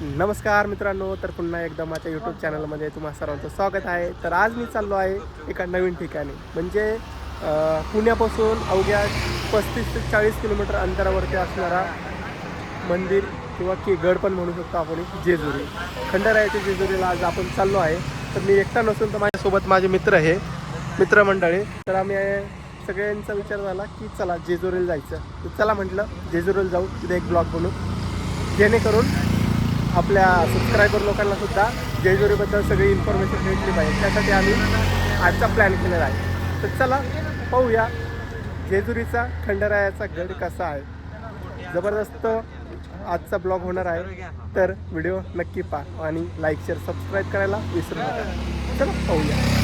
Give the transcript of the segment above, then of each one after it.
नमस्कार मित्रांनो तर पुन्हा एकदा माझ्या यूट्यूब चॅनलमध्ये तुम्हा सर्वांचं स्वागत आहे. तर आज मी चाललो आहे एका नवीन ठिकाणी म्हणजे पुण्यापासून अवघ्या पस्तीस ते चाळीस किलोमीटर अंतरावरती असणारा मंदिर किंवा की गड पण म्हणू शकतो आपण जेजुरी. खंडारायाच्या जेजुरीला आज आपण चाललो आहे. तर मी एकटा नसून तर माझ्यासोबत माझे मित्र हे मित्रमंडळी. तर आम्ही सगळ्यांचा विचार झाला की चला जेजुरीला जायचं. तर चला म्हटलं जेजुरीला जाऊ तिथे एक ब्लॉग बनवू. जेणेकरून आपल्या सबस्क्रायबर लोकांना सुद्धा जेजुरीबद्दल सगळी इन्फॉर्मेशन भेटली पाहिजे. त्यासाठी आम्ही आजचा प्लॅन केलेला आहे. तर चला पाहूया जेजुरीचा खंडरायाचा गड कसा आहे. जबरदस्त आजचा ब्लॉग होणार आहे. तर व्हिडिओ नक्की पहा आणि लाईक शेअर सबस्क्राईब करायला विसरू नका. चला पाहूया.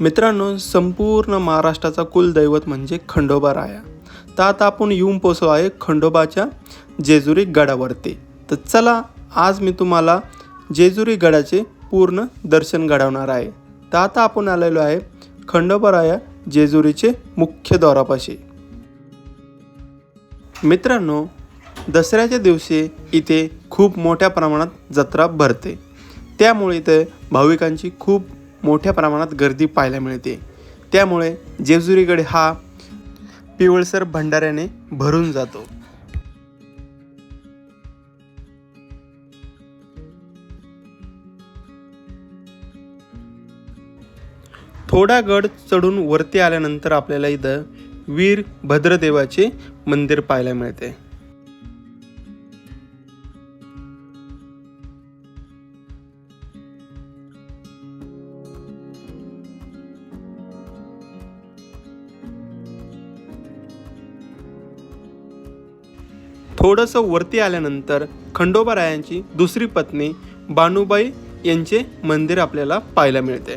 मित्रांनो संपूर्ण महाराष्ट्राचा कुलदैवत म्हणजे खंडोबा राया. तर आता आपण येऊन पोचलो आहे खंडोबाच्या जेजुरी गडावरती. तर चला आज मी तुम्हाला जेजुरी गडाचे पूर्ण दर्शन घडवणार आहे. तर आता आपण आलेलो आहे खंडोबा राया जेजुरीचे मुख्य दौरापाशी मित्रांनो दसऱ्याच्या दिवशी इथे खूप मोठ्या प्रमाणात जत्रा भरते. त्यामुळे इथे भाविकांची खूप मोठ्या प्रमाणात गर्दी पाहायला मिळते. त्यामुळे जेजुरीकडे हा पिवळसर भंडाऱ्याने भरून जातो. थोडा गड चढून वरती आल्यानंतर आपल्याला इथं वीर भद्रदेवाचे मंदिर पाहायला मिळते. थोडंसं वरती आल्यानंतर खंडोबारायांची दुसरी पत्नी बानुबाई यांचे मंदिर आपल्याला पाहायला मिळते.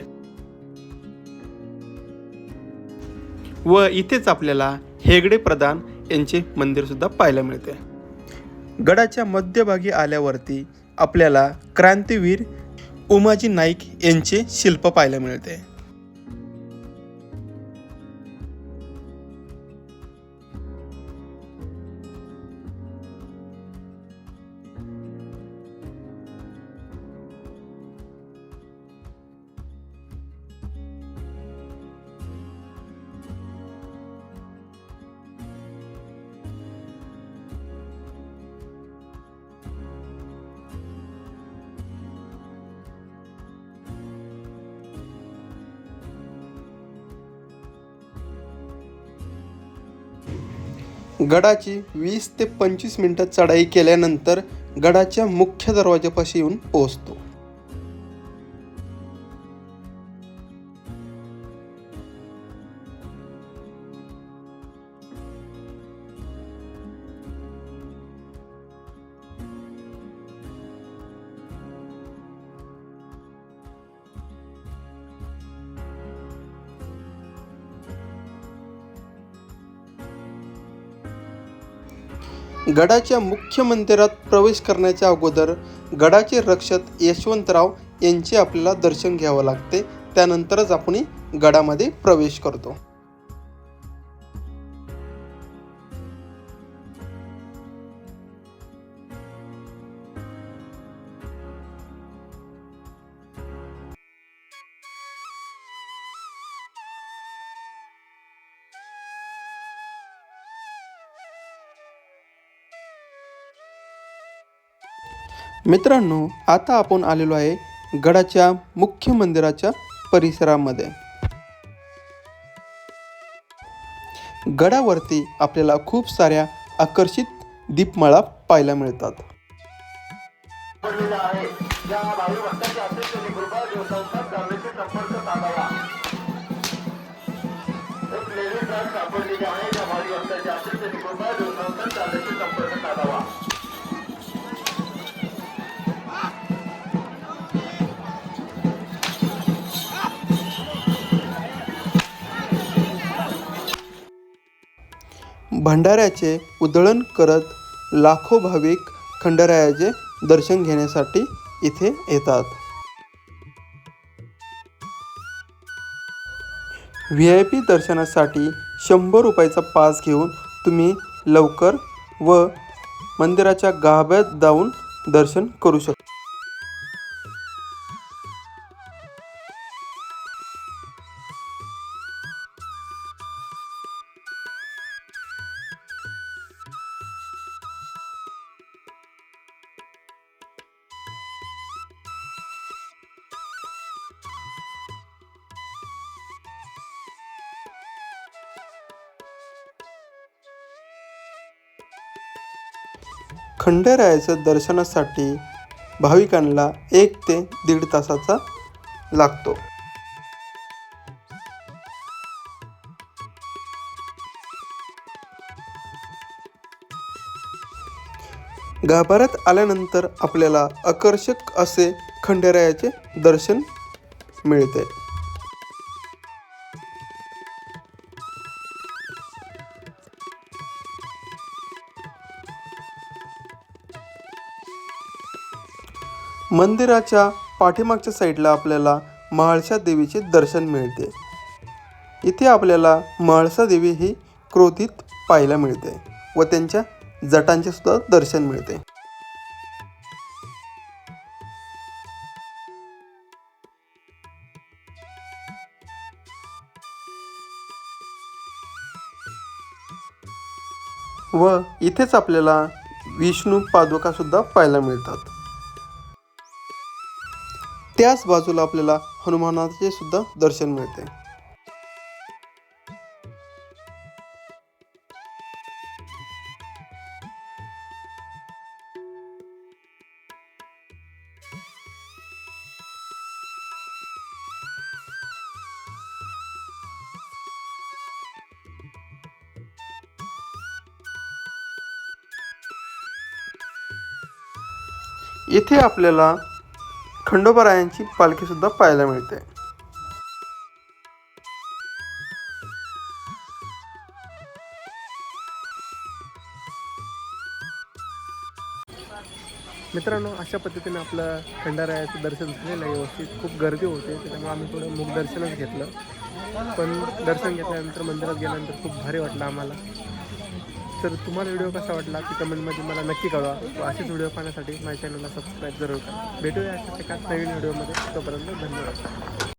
व इथेच आपल्याला हेगडे प्रधान यांचे मंदिरसुद्धा पाहायला मिळते. गडाच्या मध्यभागी आल्यावरती आपल्याला क्रांतीवीर उमाजी नाईक यांचे शिल्प पाहायला मिळते. गडाची वीस ते पंचवीस मिनटं चढाई केल्यानंतर गडाच्या मुख्य दरवाजापाशी येऊन पोहोचतो. गडाच्या मुख्य मंदिरात प्रवेश करण्याच्या अगोदर गडाचे रक्षक यशवंतराव यांचे आपल्याला दर्शन घ्यावं लागते. त्यानंतरच आपण गडामध्ये प्रवेश करतो. मित्रांनो आता आपण आलेलो आहे गडाच्या मुख्य मंदिराच्या परिसरामध्ये. गडावरती आपल्याला खूप साऱ्या आकर्षित दीपमाळा पाहायला मिळतात. भंडाऱ्याचे उधळण करत लाखो भाविक खंडरायाचे दर्शन घेण्यासाठी इथे येतात. व्ही आय पी दर्शनासाठी शंभर रुपयाचा पास घेऊन तुम्ही लवकर व मंदिराच्या गाभ्यात जाऊन दर्शन करू शकता. खंडेरायाचं दर्शनासाठी भाविकांना एक ते दीड तासाचा लागतो. गाभाऱ्यात आल्यानंतर आपल्याला आकर्षक असे खंडेरायाचे दर्शन मिळते. मंदिराच्या पाठीमागच्या साईडला आपल्याला म्हाळशा देवीचे दर्शन मिळते. इथे आपल्याला म्हाळसा देवी ही क्रोधित पाहायला मिळते व त्यांच्या जटांचे सुद्धा दर्शन मिळते. व इथेच आपल्याला विष्णू पादुका सुद्धा पाहायला मिळतात. त्याच बाजूला आपल्याला हनुमानाचे सुद्धा दर्शन मिळते. इथे आपल्याला खंडोबारायांची पालखीसुद्धा पाहायला मिळते. मित्रांनो अशा पद्धतीने आपलं खंडारायाचं दर्शन झालेलं आहे. व्यवस्थित खूप गर्दी होते त्याच्यामुळे आम्ही थोडं मुख दर्शनच घेतलं. पण दर्शन घेतल्यानंतर मंदिरात गेल्यानंतर खूप भारी वाटलं आम्हाला. तर तुम्हाला व्हिडिओ कसा वाटला की कमेंटमध्ये मला नक्की कळवा. असेच व्हिडिओ पाहण्यासाठी माझ्या चॅनलला सबस्क्राईब जरूर करा. भेटूया अशाच एका नवीन व्हिडिओमध्ये. तोपर्यंत धन्यवाद.